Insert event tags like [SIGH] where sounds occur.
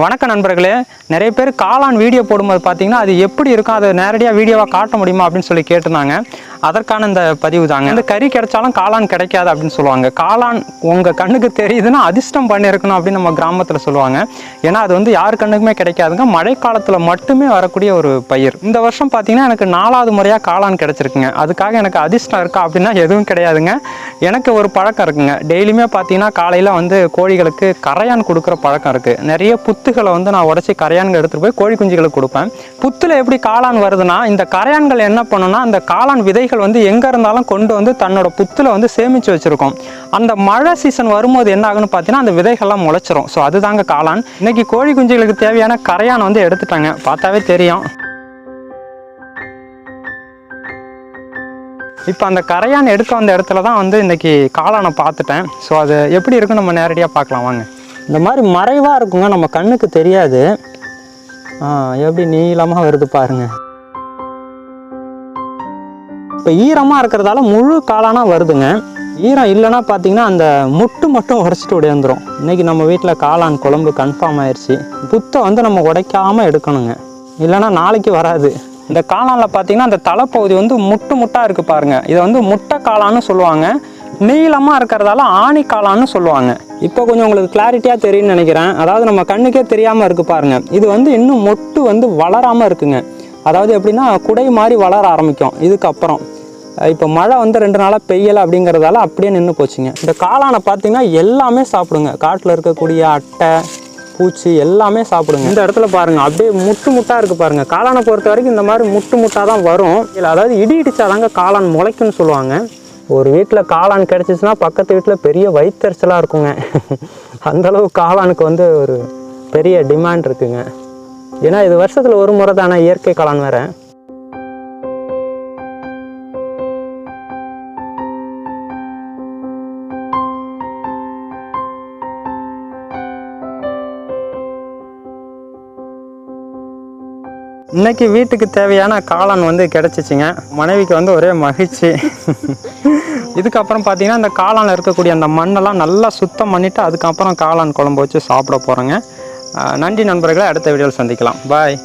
வணக்கம் நண்பர்களே. நிறைய பேர் காளான் வீடியோ போடும்போது பார்த்தீங்கன்னா அது எப்படி இருக்கும் அதை நேரடியாக வீடியோவாக காட்ட முடியுமா அப்படின்னு சொல்லி கேட்டிருந்தாங்க. அதற்கான இந்த பதிவு தாங்க. இந்த கறி கிடைச்சாலும் காளான் கிடைக்காது அப்படின்னு சொல்லுவாங்க. காளான் உங்கள் கண்ணுக்கு தெரியுதுன்னா அதிர்ஷ்டம் பண்ணியிருக்கணும் அப்படின்னு நம்ம கிராமத்தில் சொல்லுவாங்க. ஏன்னா அது வந்து யார் கண்ணுக்குமே கிடைக்காதுங்க. மழை காலத்தில் மட்டுமே வரக்கூடிய ஒரு பயிர். இந்த வருஷம் பார்த்தீங்கன்னா எனக்கு நாலாவது முறையாக காளான் கிடச்சிருக்குங்க. அதுக்காக எனக்கு அதிர்ஷ்டம் இருக்கா அப்படின்னா எதுவும் கிடையாதுங்க. எனக்கு ஒரு பழக்கம் இருக்குங்க. டெய்லியுமே பார்த்தீங்கன்னா காலையில் வந்து கோழிகளுக்கு கரையான் கொடுக்குற பழக்கம் இருக்குது நிறைய புத்து புத்துகளை வந்து நான் உடச்சி கரையான்கள் எடுத்துகிட்டு போய் கோழி குஞ்சுகளுக்கு கொடுப்பேன். புத்தில் எப்படி காளான் வருதுன்னா இந்த கரையான்கள் என்ன பண்ணுன்னா அந்த காளான் விதைகள் வந்து எங்கே இருந்தாலும் கொண்டு வந்து தன்னோட புத்தில் வந்து சேமித்து வச்சுருக்கோம். அந்த மழை சீசன் வரும்போது என்ன ஆகுன்னு பார்த்தீங்கன்னா அந்த விதைகள்லாம் முளைச்சிரும். ஸோ அதுதாங்க காளான். இன்னைக்கு கோழி குஞ்சுகளுக்கு தேவையான கரையான் வந்து எடுத்துட்டாங்க. பார்த்தாவே தெரியும். இப்போ அந்த கரையான் எடுக்க வந்த இடத்துல தான் வந்து இன்னைக்கு காளானை பார்த்துட்டேன். ஸோ அது எப்படி இருக்குன்னு நம்ம நேரடியாக பார்க்கலாம். வாங்க. இந்த மாதிரி மறைவாக இருக்குங்க நம்ம கண்ணுக்கு தெரியாது. எப்படி நீளமாக வருது பாருங்க. இப்போ ஈரமாக இருக்கிறதால முழு காளானாக வருதுங்க. ஈரம் இல்லைன்னா பார்த்தீங்கன்னா அந்த முட்டு மட்டும் உடச்சிட்டு உடையந்துடும் இன்னைக்கு நம்ம வீட்டில் காளான் குழம்பு கன்ஃபார்ம் ஆயிடுச்சு புத்தை வந்து நம்ம உடைக்காமல் எடுக்கணுங்க. இல்லைன்னா நாளைக்கு வராது. இந்த காளானில் பார்த்தீங்கன்னா அந்த தலைப்பகுதி வந்து முட்டு முட்டாக இருக்குது பாருங்க. இதை வந்து முட்டை காளான்னு சொல்லுவாங்க. நீளமாக இருக்கிறதால ஆணி காளான்னு சொல்லுவாங்க. இப்போ கொஞ்சம் உங்களுக்கு கிளாரிட்டியாக தெரியும்னு நினைக்கிறேன். அதாவது நம்ம கண்ணுக்கே தெரியாமல் இருக்குது பாருங்க. இது வந்து இன்னும் மொட்டு வந்து வளராமல் இருக்குங்க. அதாவது எப்படின்னா குடை மாதிரி வளர ஆரம்பிக்கும். இதுக்கப்புறம். இப்போ மழை வந்து ரெண்டு நாளாக பெய்யலை அப்படிங்கிறதால அப்படியே நின்று போச்சுங்க. இந்த காளானை பார்த்தீங்கன்னா எல்லாமே சாப்பிடுங்க. காட்டில் இருக்கக்கூடிய அட்டை பூச்சி எல்லாமே சாப்பிடுங்க. இந்த இடத்துல பாருங்க அப்படியே முட்டு முட்டாக இருக்குது பாருங்க. காளானை பொறுத்த வரைக்கும் இந்த மாதிரி முட்டு முட்டாக தான் வரும். இல்லை அதாவது இடி இடிச்சாதாங்க காளான் முளைக்குன்னு சொல்லுவாங்க. ஒரு வீட்டில் காளான் கிடச்சிச்சுன்னா பக்கத்து வீட்டில் பெரிய வயிற்றுச்சலாக இருக்குங்க. [LAUGHS] அந்தளவு காளானுக்கு வந்து ஒரு பெரிய டிமாண்ட் இருக்குங்க. ஏன்னா இது வருஷத்தில் ஒரு முறை தானே இயற்கை காளான் வேறு. இன்னைக்கு வீட்டுக்கு தேவையான காளான் வந்து கிடச்சிச்சிங்க. மனைவிக்கு வந்து ஒரே மகிழ்ச்சி. இதுக்கப்புறம் பார்த்தீங்கன்னா இந்த காளானில் இருக்கக்கூடிய அந்த மண்ணெல்லாம் நல்லா சுத்தம் பண்ணிவிட்டு அதுக்கப்புறம் காளான் குழம்பு வச்சு சாப்பிட போகிறோங்க நன்றி நண்பர்களை அடுத்த வீடியோவில் சந்திக்கலாம். பாய்